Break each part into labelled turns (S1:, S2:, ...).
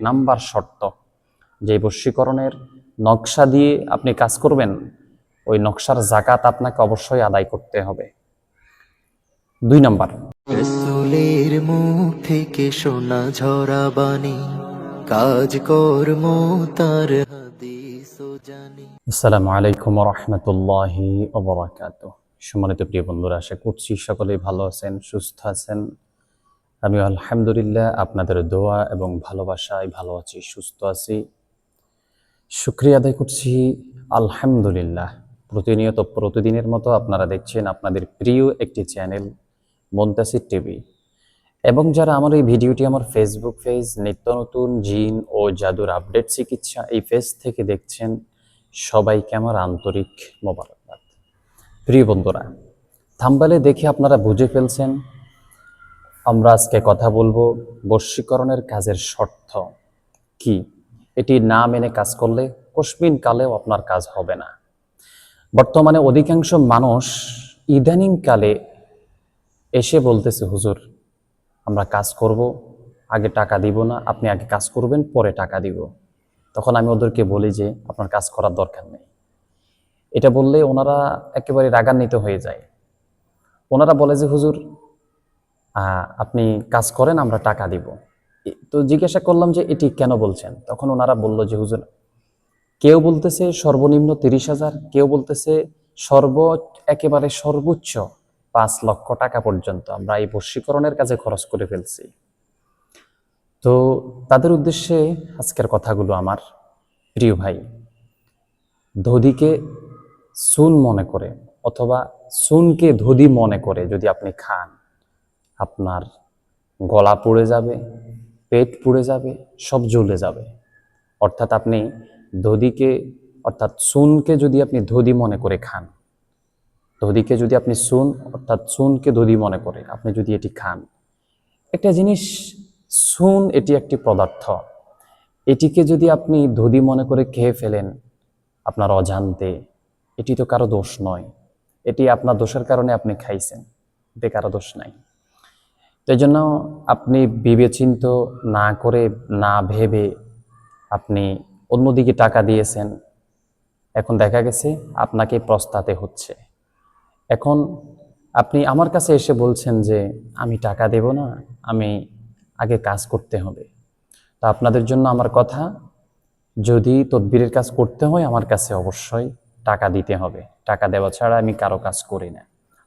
S1: Number শর্ত। যে বশীকরণের নকশা দিয়ে আপনি কাজ করবেন ওই নকশার জাকাত আপনাকে অবশ্যই আদায় করতে হবে। দুই নাম্বার।
S2: রসুলের মুখ থেকে শোনা ঝরা বাণী কাজ কর্ম তার
S1: আসসালামু আলাইকুম রহমতুল্লাহি সম্মানিত প্রিয় বন্ধুরা আশা করছি সকলেই ভালো আছেন সুস্থ আছেন। আমি আলহামদুলিল্লাহ আপনাদের দোয়া এবং ভালোবাসায় ভালো আছি, সুস্থ আছি। শুক্রিয়া আদায় করছি, আলহামদুলিল্লাহ। প্রতিনিয়ত প্রতিদিনের মতো আপনারা দেখছেন আপনাদের প্রিয় একটি চ্যানেল, মন্তাসির টিভি। এবং যারা আমার এই ভিডিওটি আমার ফেসবুক পেজ নিত্য নতুন জিন ও জাদুর আপডেট চিকিৎসা এই পেজ থেকে দেখছেন, সবাইকে আমার আন্তরিক মোবারকবাদ। প্রিয় বন্ধুরা, থাম্বালে দেখে আপনারা বুঝে ফেলছেন আমরা আজকে কথা বলব বর্ষীকরণের কাজের শর্ত কি? এটি না মেনে কাজ করলে কসমিন কালেও আপনার কাজ হবে না। বর্তমানে অধিকাংশ মানুষ ইদানিং কালে এসে বলতেছে, হুজুর, আমরা কাজ করব, আগে টাকা দিব না, আপনি আগে কাজ করবেন, পরে টাকা দিব। তখন আমি ওদেরকে বলি যে, আপনার কাজ করার দরকার নেই। এটা বললে ওনারা একেবারে রাগান্বিত হয়ে যায়। ওনারা বলে যে, হুজুর আপনি কাজ করেন, আমরা টাকা দিব। তো জিজ্ঞাসা করলাম যে, এটি কেন বলছেন? তখন ওনারা বলল যে, হুজুর, কেউ বলতেছে সর্বনিম্ন তিরিশ হাজার, কেউ বলতেছে সর্ব, একেবারে সর্বোচ্চ পাঁচ লক্ষ টাকা পর্যন্ত আমরা এই বশীকরণের কাজে খরচ করে ফেলছি। তো তাদের উদ্দেশ্যে আজকের কথাগুলো আমার। প্রিয় ভাই, ধদিকে সুন মনে করে অথবা সুনকে ধদি মনে করে যদি আপনি খান আপনার গলা পুড়ে যাবে, পেট পুড়ে যাবে, সব জ্বলে যাবে। অর্থাৎ আপনি ধদিকে, অর্থাৎ সুনকে যদি আপনি ধদি মনে করে খান, ধদিকে যদি আপনি সুন, অর্থাৎ সুনকে ধদি মনে করে, আপনি যদি এটি খান, একটা জিনিস, সুন এটি একটি পদার্থ। এটিকে যদি আপনি ধদি মনে করে খেয়ে ফেলেন, আপনার অজান্তে, এটি তো কারও দোষ নয়। এটি আপনার দোষের কারণে আপনি খাইছেন, এতে কারও দোষ নাই। তো এই জন্য আপনি বিবেচিন্ত না করে, না ভেবে আপনি অন্যদিকে টাকা দিয়েছেন। এখন দেখা গেছে আপনাকে প্রস্তাতে হচ্ছে। এখন আপনি আমার কাছে এসে বলছেন যে, আমি টাকা দেব না, আমি আগে কাজ করতে হবে। তা আপনাদের জন্য আমার কথা, যদি তদবিরের কাজ করতে হয় আমার কাছে অবশ্যই টাকা দিতে হবে। টাকা দেওয়া ছাড়া আমি কারও কাজ করি না।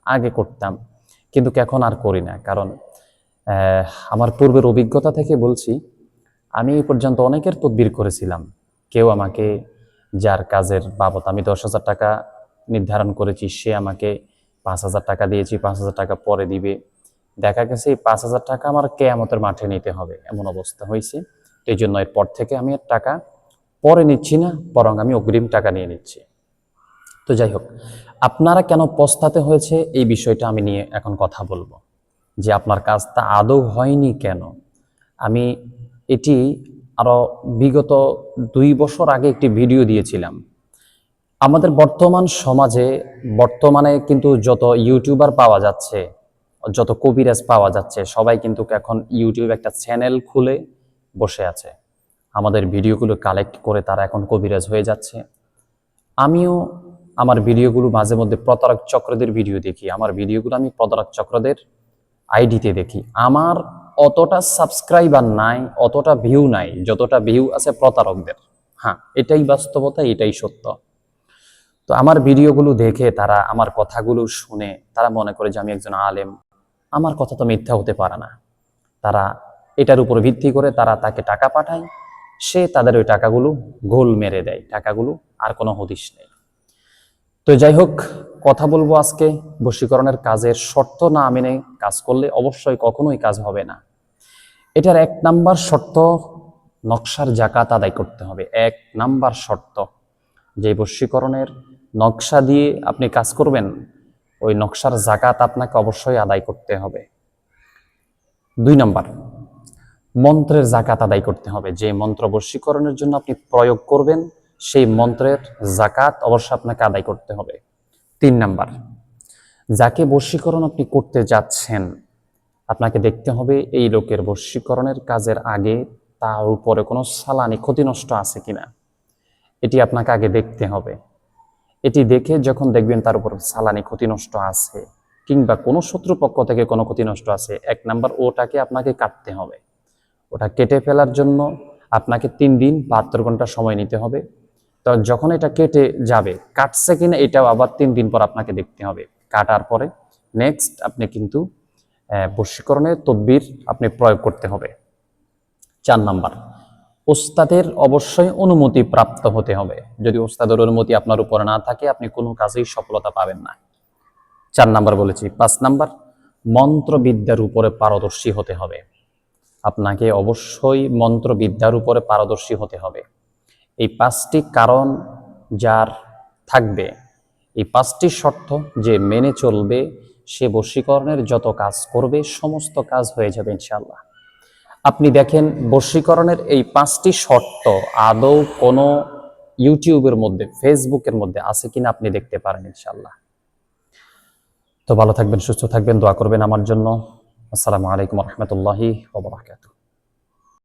S1: আগে করতাম, কিন্তু এখন আর করি না। কারণ আমার পূর্বের অভিজ্ঞতা থেকে বলছি, আমি এই পর্যন্ত অনেকের তদবির করেছিলাম। কেউ আমাকে, যার কাজের বাবদ আমি দশ হাজার টাকা নির্ধারণ করেছি, সে আমাকে পাঁচ হাজার টাকা দিয়েছি, পাঁচ হাজার টাকা পরে দিবে। দেখা গেছে এই পাঁচ হাজার টাকা আমার কেয়ামতের মাঠে নিতে হবে, এমন অবস্থা হয়েছে। এই জন্য এরপর থেকে আমি আর টাকা পরে নিচ্ছি না, বরং আমি অগ্রিম টাকা নিয়ে নিচ্ছি। তো যাই হোক, আপনারা কেন পস্তাতে হয়েছে এই বিষয়টা আমি নিয়ে এখন কথা বলব। যে আপনার কাজটা আদৌ হয়নি কেন? আমি এটি আরও বিগত দুই বছর আগে একটি ভিডিও দিয়েছিলাম। আমাদের বর্তমান সমাজে, বর্তমানে কিন্তু যত ইউটিউবার পাওয়া যাচ্ছে, যত কবিরাজ পাওয়া যাচ্ছে, সবাই কিন্তু এখন ইউটিউব একটা চ্যানেল খুলে বসে আছে। আমাদের ভিডিওগুলো কালেক্ট করে তারা এখন কবিরাজ হয়ে যাচ্ছে। আমিও আমার ভিডিওগুলো মাঝে মধ্যে প্রতারক চক্রদের ভিডিও দেখি। আমার ভিডিওগুলো আমি প্রতারক চক্রদের আইডিতে দেখি। আমার অতটা সাবস্ক্রাইবার নাই, অতটা ভিউ নাই, যতটা ভিউ আছে প্রতারকদের। হ্যাঁ এটাই বাস্তবতা, এটাই সত্য। তো আমার ভিডিওগুলো দেখে তারা আমার কথাগুলো শুনে, তারা মনে করে যে আমি একজন আলেম। আমার কথা তো মিথ্যা হতে পারে না। তারা এটার উপর ভিত্তি করে তারা তাকে টাকা পাঠায়, সে তাদের ওই টাকাগুলো গোল মেরে দেয়। টাকাগুলো আর কোনো হদিশ নেই। তো যাই হোক, কথা বলব আজকে। বশীকরণের কাজের শর্ত না মেনে কাজ করলে অবশ্যই কখনোই কাজ হবে না। এটার এক নাম্বার শর্ত, নকশার জাকাত আদায় করতে হবে। এক নাম্বার শর্ত, যে বশীকরণের নকশা দিয়ে আপনি কাজ করবেন, ওই নকশার জাকাত আপনাকে অবশ্যই আদায় করতে হবে। দুই নাম্বার, মন্ত্রের জাকাত আদায় করতে হবে। যে মন্ত্র বশীকরণের জন্য আপনি প্রয়োগ করবেন সেই মন্ত্রের জাকাত অবশ্যই আপনাকে আদায় করতে হবে। তিন নাম্বার, যাকে বশীকরণ আপনি করতে যাচ্ছেন, আপনাকে দেখতে হবে এই লোকের বশীকরণের কাজের আগে তার উপরে কোনো সালানি ক্ষতি নষ্ট আছে কিনা। এটি আপনাকে আগে দেখতে হবে। এটি দেখে যখন দেখবেন তার উপর সালানি ক্ষতি নষ্ট আছে কিংবা কোনো শত্রুপক্ষ থেকে কোনো ক্ষতি নষ্ট আছে, এক নাম্বার ওটাকে আপনাকে কাটতে হবে। ওটা কেটে ফেলার জন্য আপনাকে তিন দিন বাহাত্তর ঘণ্টা সময় নিতে হবে। তো যখন এটা কেটে যাবে, কাটছে কিনা এটাও আবার তিন দিন পর আপনাকে দেখতে হবে। কাটার পরে নেক্সট আপনি কিন্তু বশীকরণের তদবির আপনি প্রয়োগ করতে হবে। চার নাম্বার, ওস্তাদের অবশ্যই অনুমতি প্রাপ্ত হতে হবে। যদি ওস্তাদের অনুমতি আপনার উপর না থাকে, আপনি কোনো কাজেই সফলতা পাবেন না। চার নাম্বার বলেছি। পাঁচ নাম্বার, মন্ত্রবিদ্যার উপরে পারদর্শী হতে হবে। আপনাকে অবশ্যই মন্ত্রবিদ্যার উপরে পারদর্শী হতে হবে। এই পাঁচটি কারণ যার থাকবে। এই পাঁচটি শর্ত যে মেনে চলবে, সে বশীকরণের যত কাজ করবে, সমস্ত কাজ হয়ে যাবে ইনশাল্লাহ আপনি দেখেন, বশীকরণের এই পাঁচটি শর্ত আদৌ কোনো ইউটিউবের মধ্যে, ফেসবুকের মধ্যে আছে কিনা আপনি দেখতে পারেন ইনশাল্লাহ তো ভালো থাকবেন, সুস্থ থাকবেন, দোয়া করবেন আমার জন্য। আসসালামু আলাইকুম রহমতুল্লাহি